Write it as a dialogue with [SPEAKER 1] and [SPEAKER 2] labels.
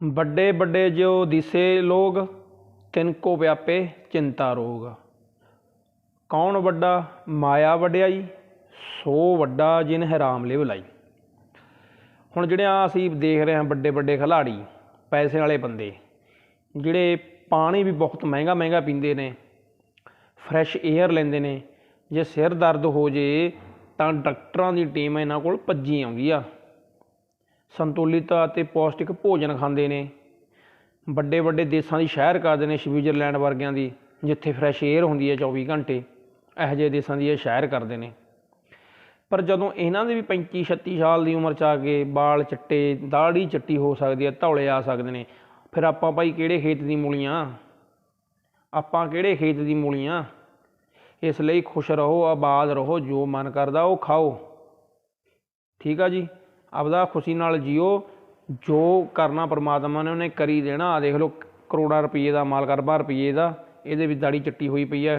[SPEAKER 1] ਵੱਡੇ ਵੱਡੇ ਜੋ ਦਿਸੇ ਲੋਗ ਤਿਨਕੋ ਵਿਆਪੇ ਚਿੰਤਾ ਰੋਗ। ਕੌਣ ਵੱਡਾ ਮਾਇਆ ਵਡਿਆਈ, ਸੋ ਵੱਡਾ ਜਿਨ ਹੈਰਾਮ ਲਿਵ ਲਾਈ। ਹੁਣ ਜਿਹੜੇ ਆ ਅਸੀਂ ਦੇਖ ਰਹੇ ਹਾਂ ਵੱਡੇ ਵੱਡੇ ਖਿਲਾੜੀ ਪੈਸੇ ਵਾਲੇ ਬੰਦੇ, ਜਿਹੜੇ ਪਾਣੀ ਵੀ ਬਹੁਤ ਮਹਿੰਗਾ ਮਹਿੰਗਾ ਪੀਂਦੇ ਨੇ, ਫਰੈਸ਼ ਏਅਰ ਲੈਂਦੇ ਨੇ, ਜੇ ਸਿਰ ਦਰਦ ਹੋ ਜੇ ਤਾਂ ਡਾਕਟਰਾਂ ਦੀ ਟੀਮ ਇਹਨਾਂ ਕੋਲ ਭੱਜੀ ਆਉਂਦੀ ਆ। ਸੰਤੁਲਿਤ ਅਤੇ ਪੌਸ਼ਟਿਕ ਭੋਜਨ ਖਾਂਦੇ ਨੇ। ਵੱਡੇ ਵੱਡੇ ਦੇਸ਼ਾਂ ਦੀ ਸ਼ਹਿਰ ਕਰਦੇ ਨੇ ਸਵਿਟਜ਼ਰਲੈਂਡ ਵਰਗਿਆਂ ਦੀ, ਜਿੱਥੇ ਫਰੈਸ਼ ਏਅਰ ਹੁੰਦੀ ਹੈ 24 ਘੰਟੇ। ਇਹੋ ਜਿਹੇ ਦੇਸ਼ਾਂ ਦੀ ਇਹ ਸ਼ਹਿਰ ਕਰਦੇ ਨੇ। ਪਰ ਜਦੋਂ ਇਹਨਾਂ ਦੇ ਵੀ 35 36 ਸਾਲ ਦੀ ਉਮਰ ਚ ਆ ਕੇ ਬਾਲ ਚਿੱਟੇ ਦਾੜੀ ਚਿੱਟੀ ਹੋ ਸਕਦੀ ਹੈ, ਧੌਲੇ ਆ ਸਕਦੇ ਨੇ, ਫਿਰ ਆਪਾਂ ਭਾਈ ਕਿਹੜੇ ਖੇਤ ਦੀ ਮੂਲੀਆਂ ਆਪਾਂ ਕਿਹੜੇ ਖੇਤ ਦੀ ਮੂਲੀਆਂ ਇਸ ਲਈ ਖੁਸ਼ ਰਹੋ, ਆਬਾਦ ਰਹੋ, ਜੋ ਮਨ ਕਰਦਾ ਉਹ ਖਾਓ। ਠੀਕ ਆ ਜੀ? ਆਪਦਾ ਖੁਸ਼ੀ ਨਾਲ ਜੀਓ, ਜੋ ਕਰਨਾ ਪਰਮਾਤਮਾ ਨੇ, ਉਹਨੇ ਕਰੀ ਦੇਣਾ। ਆ ਦੇਖ ਲਓ, ਕਰੋੜਾਂ ਰੁਪਏ ਦਾ ਮਾਲ, ਕਰਬਾ ਰੁਪਏ ਦਾ, ਇਹਦੇ ਵਿੱਚ ਦਾੜੀ ਚੱਟੀ ਹੋਈ ਪਈ ਹੈ।